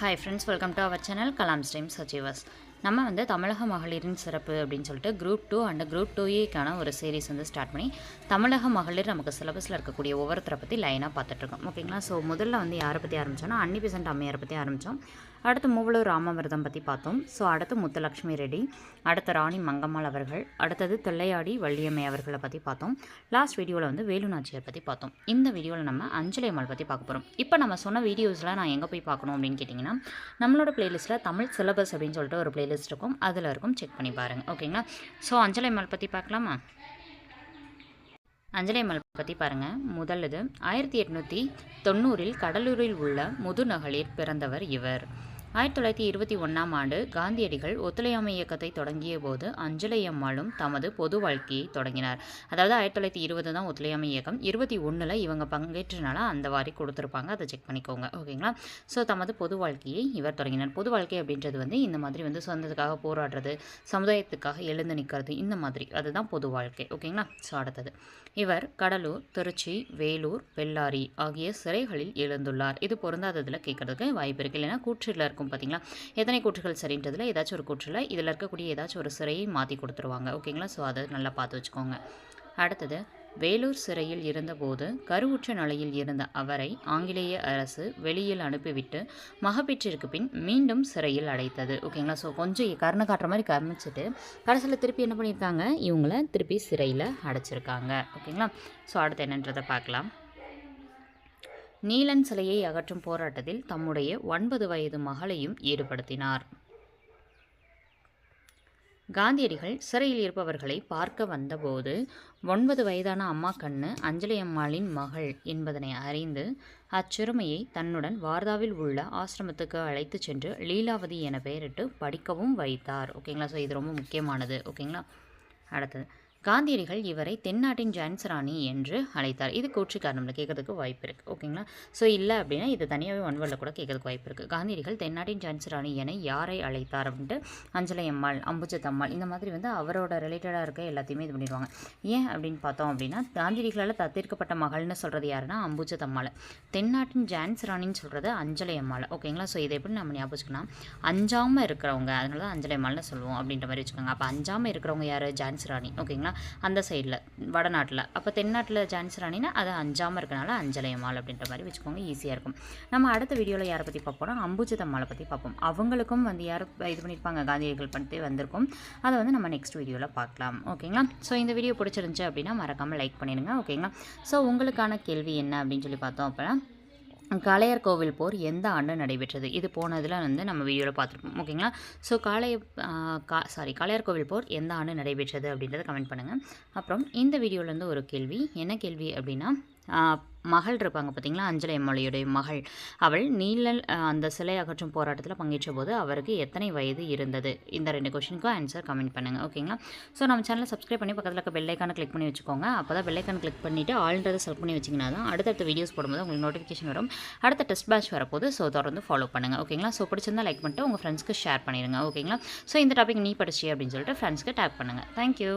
Hi friends welcome to our channel Kalam streams சச்சிவஸ் நம்ம வந்து தமிழக மகளிரின் சிறப்பு அப்படின்னு சொல்லிட்டு group two and group two ஏக்கான ஒரு சீரிஸ் வந்து ஸ்டார்ட் பண்ணி தமிழக மகளிர் நமக்கு சிலபஸில் இருக்கக்கூடிய ஒவ்வொருத்தரை பற்றி லைனாக பார்த்துட்ருக்கோம் ஓகேங்களா ஸோ முதல்ல வந்து யாரை பற்றி ஆரம்பித்தோன்னா அன்னி பெசன்ட் அம்மையாரை பற்றி ஆரம்பித்தோம் அடுத்து மூவலூர் ராமவிரதம் பற்றி பார்த்தோம். ஸோ அடுத்து முத்துலக்ஷ்மி ரெட்டி அடுத்து ராணி மங்கம்மாள் அவர்கள் அடுத்தது தொல்லையாடி வள்ளியம்மை அவர்களை பற்றி பார்த்தோம். லாஸ்ட் வீடியோவில் வந்து வேலுநாச்சியார் பற்றி பார்த்தோம். இந்த வீடியோவில் நம்ம அஞ்சலி அம்மாள் பற்றி பார்க்க போகிறோம் இப்போ நம்ம சொன்ன வீடியோஸில் நான் எங்கே போய் பார்க்கணும் அப்படின்னு கேட்டிங்கன்னா நம்மளோட பிளேலிஸ்ட்டில் தமிழ் சிலபஸ் அப்படின்னு சொல்லிட்டு ஒரு பிளேலிஸ்ட் இருக்கும். அதில் இருக்கும். செக் பண்ணி பாருங்கள் ஓகேங்களா ஸோ அஞ்சலி அம்மாள் பற்றி பார்க்கலாமா? அஞ்சலி அம்மாள் பற்றி பாருங்கள் முதல்லது ஆயிரத்தி எட்நூற்றி தொண்ணூறில் கடலூரில் உள்ள முதுநகலில் பிறந்தவர் இவர். ஆயிரத்தி தொள்ளாயிரத்தி இருபத்தி ஒன்றாம் ஆண்டு காந்தியடிகள் ஒத்துழையாமை இயக்கத்தை தொடங்கிய போது அஞ்சலை அம்மாளும் தமது பொது வாழ்க்கையை தொடங்கினார். அதாவது ஆயிரத்தி தொள்ளாயிரத்தி இருபது தான் ஒத்துழையாமை இயக்கம். இருபத்தி ஒன்றில் இவங்க பங்கேற்றனால அந்த வாரி கொடுத்துருப்பாங்க. அதை செக் பண்ணிக்கோங்க. ஓகேங்களா? ஸோ தமது பொது வாழ்க்கையை இவர் தொடங்கினார். பொது வாழ்க்கை அப்படின்றது வந்து இந்த மாதிரி வந்து சொந்தத்துக்காக போராடுறது சமுதாயத்துக்காக எழுந்து நிற்கிறது இந்த மாதிரி. அதுதான் பொது வாழ்க்கை. ஓகேங்களா? ஸோ அடுத்தது. இவர் கடலூர் திருச்சி வேலூர் பெல்லாரி ஆகிய சிறைகளில் எழுந்துள்ளார். இது பொருந்தாததில் கேட்கறதுக்கு வாய்ப்பு இருக்குது இல்லைன்னா கூற்றில் இருக்கும் பார்த்தீங்களா எத்தனை கூற்றுகள் சரின்றதில் ஏதாச்சும் ஒரு கூற்றில் இதில் இருக்கக்கூடிய ஏதாச்சும் ஒரு சிறையை மாற்றி கொடுத்துருவாங்க. ஓகேங்களா ஸோ அதை நல்லா பார்த்து வச்சுக்கோங்க. அடுத்தது வேலூர் சிறையில் இருந்தபோது கருவுற்ற நிலையில் இருந்த அவரை ஆங்கிலேய அரசு வெளியில் அனுப்பிவிட்டு மகப்பேற்றிற்கு பின் மீண்டும் சிறையில் அடைத்தது. ஓகேங்களா ஸோ கொஞ்சம் கருணை காட்டுற மாதிரி காமிச்சிட்டு கடைசியில் திருப்பி என்ன பண்ணியிருக்காங்க? இவங்கள திருப்பி சிறையில் அடைச்சிருக்காங்க. ஓகேங்களா ஸோ அடுத்து என்னன்றதை பார்க்கலாம். நீலன் சிலையை அகற்றும் போராட்டத்தில் தம்முடைய ஒன்பது வயது மகளையும் ஈடுபடுத்தினார். காந்தியடிகள் சிறையில் இருப்பவர்களை பார்க்க வந்தபோது ஒன்பது வயதான அம்மா கண்ணு அஞ்சலி அம்மாளின் மகள் என்பதனை அறிந்து அச்சிறுமியை தன்னுடன் வார்தாவில் உள்ள ஆசிரமத்துக்கு அழைத்து சென்று லீலாவதி என பெயரிட்டு படிக்கவும் வைத்தார். ஓகேங்களா? ஸோ இது ரொம்ப முக்கியமானது. ஓகேங்களா? அடுத்தது. காந்தியடிகள் இவரை தென்னாட்டின் ஜான்சராணி என்று அழைத்தார். இது கூற்றுக்கார் நம்மளை கேட்கறதுக்கு வாய்ப்பு இருக்குது ஓகேங்களா ஸோ இல்லை அப்படின்னா இது தனியாகவே ஒன்வரில் கூட கேட்கறதுக்கு வாய்ப்பு இருக்குது காந்தியடிகள் தென்னாட்டின் ஜான்ஸ் ராணி என யாரை அழைத்தார் அப்படின்ட்டு அஞ்சலை அம்மாள் அம்புஜத்தம்மாள் இந்த மாதிரி வந்து அவரோட ரிலேட்டடாக இருக்க எல்லாத்தையுமே இது பண்ணிடுவாங்க. ஏன் அப்படின்னு பார்த்தோம் அப்படின்னா காந்தியடிகளால் தத்தீர்க்கப்பட்ட மகள்னு சொல்கிறது யாருன்னா அம்புஜத்தம்மாள் தென்னாட்டின் ஜான்ஸ் ராணின்னு சொல்கிறது அஞ்சலை அம்மாள். ஓகேங்களா ஸோ இதை எப்படி நம்ம ஞாபகம் அஞ்சாமல் இருக்கிறவங்க அதனால தான் அஞ்சலை அம்மாள்னு சொல்லுவோம் அப்படின்ற மாதிரி வச்சுக்கோங்க. அப்போ அஞ்சாமல் இருக்கிறவங்க யார்? ஜான்ஸ் ராணி. ஓகேங்களா அந்த சைடில் வடநாட்டில். அப்போ தென்னாட்டில் ஜான்சி ராணினா அது அஞ்சாமல் இருக்கனால அஞ்சலையம்மாள் அப்படின்ற மாதிரி வச்சுக்கோங்க ஈஸியாக இருக்கும். நம்ம அடுத்த வீடியோவில் யாரை பற்றி பார்ப்போம்னா அம்புஜத்தம்மாளை பற்றி பார்ப்போம். அவங்களுக்கும் வந்து யார் இது பண்ணியிருப்பாங்க காந்தியடிகள் பண்ணிட்டு வந்திருக்கும். அதை வந்து நம்ம நெக்ஸ்ட் வீடியோவில் பார்க்கலாம். ஓகேங்களா? ஸோ இந்த வீடியோ பிடிச்சிருந்துச்சு அப்படின்னா மறக்காமல் லைக் பண்ணிடுங்க ஓகேங்களா? ஸோ உங்களுக்கான கேள்வி என்ன அப்படின்னு சொல்லி பார்த்தோம் அப்படின்னா காளையர் கோவில் போர் எந்த ஆண்டு நடைபெற்றது? இது போனதில் வந்து நம்ம வீடியோவில் பார்த்துருப்போம். ஓகேங்களா ஸோ காளைய கா சாரி காளையார் கோவில் போர் எந்த ஆண்டு நடைபெற்றது அப்படின்றத கமெண்ட் பண்ணுங்கள் அப்புறம் இந்த வீடியோவிலேருந்து ஒரு கேள்வி. என்ன கேள்வி அப்படின்னா மகள் இருப்பாங்க பார்த்தீங்களா அஞ்சலி அம்மாளியுடைய மகள். அவள் நீலல் அந்த சிலை அகற்றும் போராட்டத்தில் பங்கேற்ற போது அவருக்கு எத்தனை வயது இருந்தது? இந்த ரெண்டு கொஷினுக்கும் ஆன்சர் கமெண்ட் பண்ணுங்கள் ஓகேங்களா ஸோ நம்ம சேனலை சப்ஸ்கிரைப் பண்ணி பக்கத்தில் இருக்க பெல்லைக்கான கிளிக் பண்ணி வச்சுக்கோங்க. அப்போ தான் பெல்லைக்கான கிளிக் பண்ணிவிட்டு ஆல்ரெடி செலக்ட் பண்ணி வச்சிங்கன்னா தான் அடுத்தடுத்த வீடியோஸ் போடும்போது உங்களுக்கு நோட்டிஃபிகேஷன் வரும். அடுத்த டெஸ்ட் பேட்ச் வரப்போது ஸோ தொடர்ந்து ஃபாலோ பண்ணுங்கள் ஓகேங்களா ஸோ பிடிச்சிருந்தா லைக் பண்ணிட்டு உங்கள் ஃப்ரெண்ட்ஸ்க்கு ஷேர் பண்ணிடுங்க ஓகேங்களா ஸோ இந்த டாபிக் நீ படிச்சு அப்படின்னு சொல்லிட்டு ஃப்ரெண்ட்ஸ்க்கு டேக் பண்ணுங்கள் தேங்க்யூ